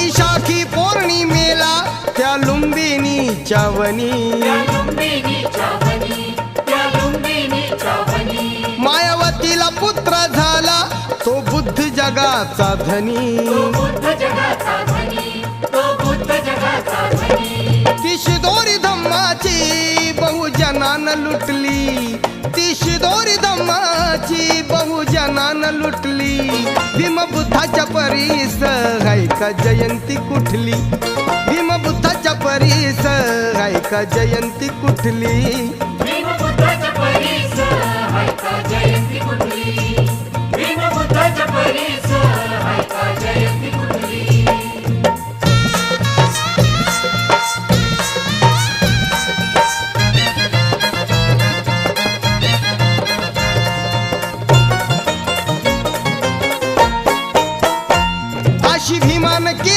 वैशाखी पौर्णिमेला त्या लुंबिनीच्या वनी त्या लुंबिनीच्या वनी त्या लुंबिनीच्या वनी मायावतीला पुत्र झाला तो बुद्ध जगाचा धनी. तो बुद्ध जगाचा धनी तो बुद्ध जगाचा धनी. ती शिदोरी धम्माची बहुजनान लुटली. ती शिदोरी धम्माची बहुजनान लुटली. भीमबुद्धाच्या परीस हाय का जयंती कुठली? भीमबुद्धाच्या परीस हाय का जयंती कुठली? काशी भीमान के